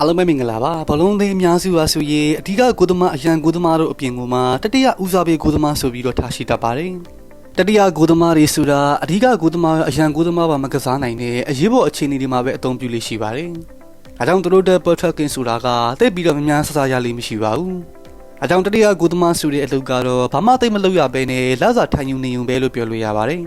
အားလုံးပဲမင်္ဂလာပါဘလုံးသိန်းအများစုပါဆိုရင်အဓိကကိုသမားအရန်ကိုသမားတို့အပြင်ကမှတတိယဦးစားပေးကိုသမားဆိုပြီးတော့ထားရှိတတ်ပါတယ်တတိယကိုသမားတွေဆိုတာအဓိကကိုသမားအရန်ကိုသမားပါမကစားနိုင်တဲ့အရေးပေါ်အခြေအနေတွေမှာပဲအသုံးပြုလို့ရှိပါတယ်အဲကြောင့်သူတို့တဲ့ perfecting ဆိုတာကတိတ်ပြီးတော့များများဆဆရလိမ့်မရှိပါဘူးအဲကြောင့်တတိယကိုသမားဆိုတဲ့အလုပ်ကတော့ဘာမှသိမလုပ်ရဘဲနဲ့လာစာထိုင်ယူနေုံပဲလို့ပြောလို့ရပါတယ်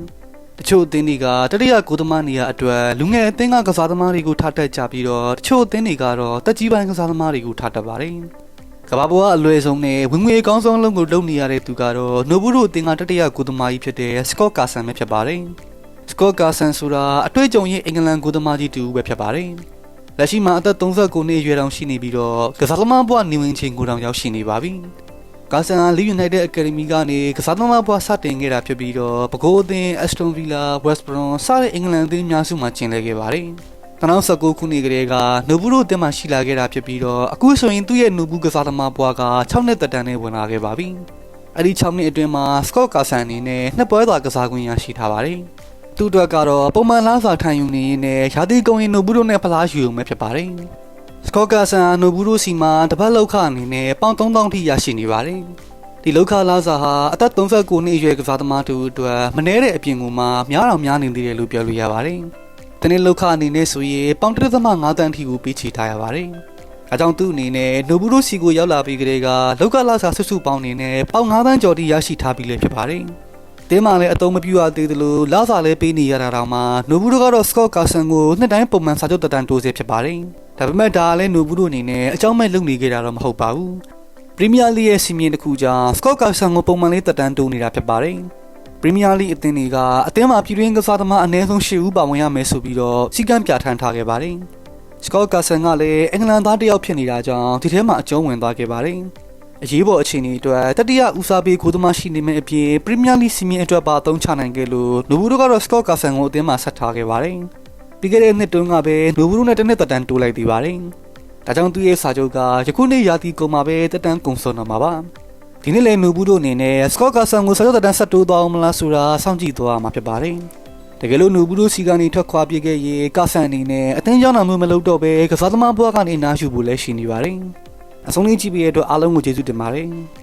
တချို့အသင်းတွေကတတိယကိုသမားနေရာအတွက်လူငယ်အသင်းကကစားသမားတွေကိုထားတက်ကြပြီးတော့တချို့အသင်းတွေကတော့တက်ကြီးပိုင်းကစားသမားတွေကိုထားတက်ပါတယ်။ကမ္ဘာပေါ်ကအလွယ်ဆုံးနဲ့ဝင်ငွေအကောင်းဆုံးအလုပ်ကိုလုပ်နေရတဲ့သူကတော့နိုဘူးတို့အသင်းကတတိယကိုသမားကြီးဖြစ်တဲ့စကော့ကာဆန်ပဲဖြစ်ပါတယ်။စကော့ကာဆန်ဆိုတာအတွေ့အကြုံရဲ့အင်္ဂလန်ကိုသမားကြီးတူပဲဖြစ်ပါတယ်။လက်ရှိမှာအသက်39နှစ်အရွယ်တောင်ရှိနေပြီးတော့ကစားသမားဘဝနေဝင်ချိန်ကိုတောင်ရောက်ရှိနေပါပြီ။ ကာဆန်ဟာလီယူနိုက်တက်အကယ်ဒမီကနေကစားသမားဘွားစတင်ခဲ့တာဖြစ်ပြီးတော့ပဲခူးအသင်းအက်စတွန်ဗီလာဝက်စ်ဘရွန်စတဲ့အင်္ဂလန်အသင်းများစုမှာကျင်းလဲခဲ့ပါတယ်။2019ခုနှစ်ကလေးကနိုဘူးရိုအသင်းမှာရှိလာခဲ့တာဖြစ်ပြီးတော့အခုဆိုရင်သူ့ရဲ့နိုဘူးကစားသမားဘွားက6နှစ်သက်တမ်းနဲ့ဝင်လာခဲ့ပါပြီ။အဲဒီ6နှစ်အတွင်းမှာစကော့ကာဆန်အနေနဲ့နှစ်ပွဲသာကစားခွင့်ရရှိထားပါတယ်။သူ့အတွက်ကတော့ပုံမှန်လားစာထိုင်ယူနေရင်းနဲ့ရာသီကုန်ရင်နိုဘူးရိုနဲ့ဖလားယူုံပဲဖြစ်ပါတယ်။ စကော့ကာဆန်နိုဘူးရိုစီမှာတပတ်လောက်ခအနေနဲ့ပေါင်3000ထိရရှိနေပါတယ်။ဒီလောက်ခလာစာဟာအသက်39နှစ်အရွယ်ကစားသမားတူအတွက်မနှဲတဲ့အပြင်ကိုမှများတော်များနေသေးတယ်လို့ပြောလို့ရပါတယ်။တနေ့လောက်ခအနေနဲ့ဆိုရင်ပေါင်1.5တန်းထိကိုပေးချေထားရပါတယ်။အဲကြောင့်သူ့အနေနဲ့နိုဘူးရိုစီကိုရောက်လာပြီးကလေးကလောက်ကလာစာဆွစုပေါင်းနေနဲ့ပေါင်9တန်းကျော်ထိရရှိထားပြီးလည်းဖြစ်ပါတယ်။တင်းမာလည်းအတုံးမပြူရသေးသလိုလာစာလည်းပေးနေရတာတောင်မှနိုဘူးရိုကတော့စကော့ကာဆန်ကိုနှစ်တိုင်းပုံမှန်စာချုပ်တတန်တိုးစေဖြစ်ပါတယ်။ ဒါပေမဲ့ဒါလည်းနိုဘူးရိုအနေနဲ့အကြောင်းမဲ့လုပ်နေခဲ့တာတော့မဟုတ်ပါဘူး။ပရီးမီးယားလိရဲ့စီမင်းတစ်ခုကြောင့်စကော့ကာဆန်ကိုပုံမှန်လေးတတန်တိုးနေတာဖြစ်ပါတယ်။ပရီးမီးယားလိအသင်းတွေကအသင်းမှာပြည်တွင်းကစားသမားအနည်းဆုံး၈ဦးပါဝင်ရမယ်ဆိုပြီးတော့စီကံပြဋ္ဌာန်းထားခဲ့ပါတယ်။စကော့ကာဆန်ကလည်းအင်္ဂလန်သားတစ်ယောက်ဖြစ်နေတာကြောင့်ဒီထဲမှာအကျုံးဝင်သွားခဲ့ပါတယ်။အရေးပေါ်အခြေအနေအတွက်တတိယဦးစားပေးခိုးသမားရှိနေမယ့်အပြင်ပရီးမီးယားလိစီမင်းအတွက်ပါအသုံးချနိုင်ခဲ့လို့နိုဘူးရိုကတော့စကော့ကာဆန်ကိုအသင်းမှာဆက်ထားခဲ့ပါတယ်။ ပြီးခဲ့တဲ့နှစ်တုန်းကပဲနိုဘူးရိုနဲ့တစ်နှစ်သက်တမ်းတိုးလိုက်သေးပါတယ်။ဒါကြောင့်သူ့ရဲ့စာချုပ်ကယခုနှစ်ရာသီကုန်မှာပဲတက်တန်းကုန်ဆုံးတော့မှာပါ။ဒီနေ့လည်းနိုဘူးရိုအနေနဲ့စကော့ကာဆန်ကိုစာချုပ်သက်တမ်းဆက်တိုးသွားအောင်မလားဆိုတာစောင့်ကြည့်သွားမှာဖြစ်ပါတယ်။တကယ်လို့နိုဘူးရိုစီကနေထွက်ခွာပြေးခဲ့ရင်ကာဆန်အနေနဲ့အသင်းကြောင်းနာမှုမလုပ်တော့ပဲကစားသမားဘွားကနေနားယူဖို့လည်းရှိနေပါတယ်။အဆုံးလေးကြည့်ပြီးရတဲ့အတွက်အားလုံးကိုကျေးဇူးတင်ပါတယ်။